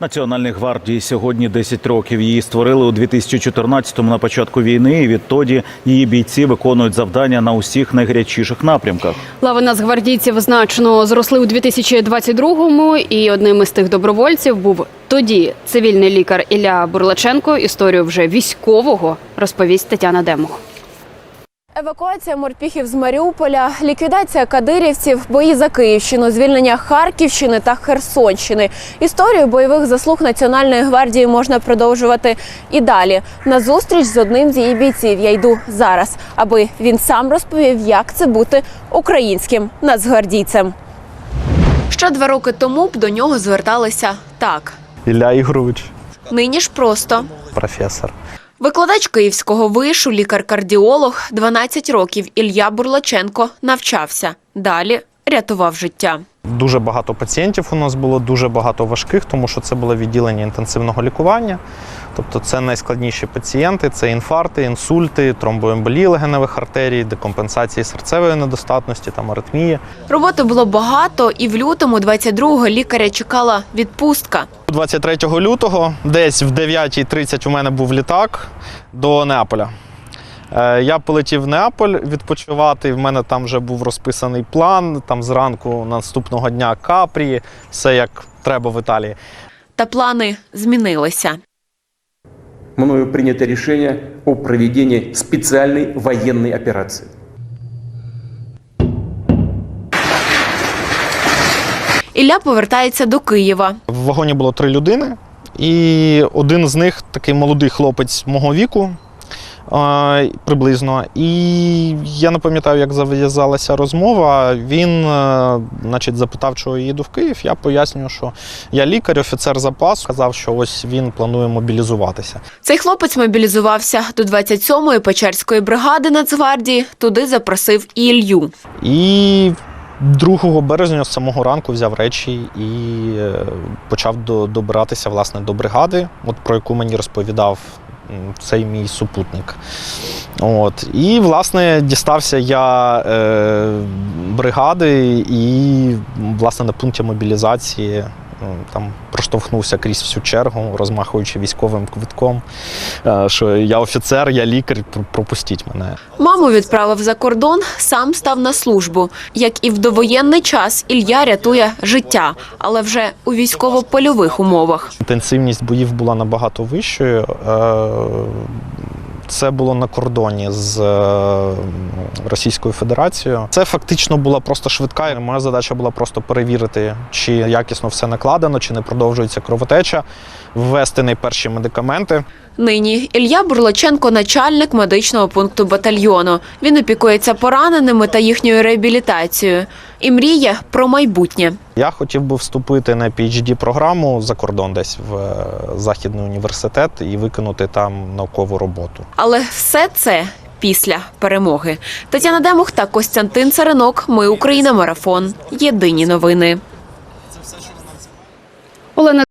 Національній гвардії сьогодні 10 років. Її створили у 2014-му на початку війни. І відтоді її бійці виконують завдання на усіх найгарячіших напрямках. Лави нацгвардійців значно зросли у 2022-му, і одним із тих добровольців був тоді цивільний лікар Ілля Бурлаченко. Історію вже військового розповість Тетяна Демух. Евакуація морпіхів з Маріуполя, ліквідація кадирівців, бої за Київщину, звільнення Харківщини та Херсонщини. Історію бойових заслуг Національної гвардії можна продовжувати і далі. На зустріч з одним з її бійців я йду зараз, аби він сам розповів, як це бути українським нацгвардійцем. Ще два роки тому б до нього зверталися так. Ілля Ігорович, Нині ж просто професор. Викладач київського вишу, лікар-кардіолог, 12 років Ілля Бурлаченко навчався. Далі рятував життя. Дуже багато пацієнтів у нас було, дуже багато важких, тому що це було відділення інтенсивного лікування. Тобто це найскладніші пацієнти, це інфаркти, інсульти, тромбоемболії легеневих артерій, декомпенсації серцевої недостатності, там аритмії. Роботи було багато, і в лютому 22-го лікаря чекала відпустка. 23 лютого, десь в 9.30 у мене був літак до Неаполя. Е, Я полетів в Неаполь відпочивати. В мене там вже був розписаний план. Там зранку наступного дня капрі, все як треба в Італії. Та плани змінилися. мною принято решение о проведении специальной военной операции. Ілля повертається до Києва. В вагоні було три людини, і один з них такий молодий хлопець мого віку. Приблизно, і я не пам'ятаю, як зав'язалася розмова. Він, е, значить, запитав, чого я їду в Київ. Я пояснюю, що я лікар, офіцер запасу. Сказав, що ось він планує мобілізуватися. Цей хлопець мобілізувався до 27-ї Печерської бригади Нацгвардії. Туди запросив і Ілью. І 2 березня з самого ранку взяв речі і е, почав до- добиратися власне до бригади, от про яку мені розповідав цей мій супутник. От. І, власне, дістався я е, бригади і, власне, на пункті мобілізації там проштовхнувся крізь всю чергу, розмахуючи військовим квитком, е, що я офіцер, я лікар, пропустіть мене. Маму відправив за кордон, сам став на службу. Як і в довоєнний час, Ілля рятує життя, але вже у військово-польових умовах. Інтенсивність боїв була набагато вищою. Це було на кордоні з е, Російською Федерацією. Це фактично була просто швидка. Моя задача була просто перевірити, чи якісно все накладено, чи не продовжується кровотеча, ввести найперші медикаменти. Нині Ілля Бурлаченко – начальник медичного пункту батальйону. Він опікується пораненими та їхньою реабілітацією і мріє про майбутнє. Я хотів би вступити на phd програму за кордон, десь в е, західний університет, і виконати там наукову роботу. Але все це після перемоги. Тетяна Демух та Костянтин Царинок. Ми Україна. Марафон. Єдині новини. Олена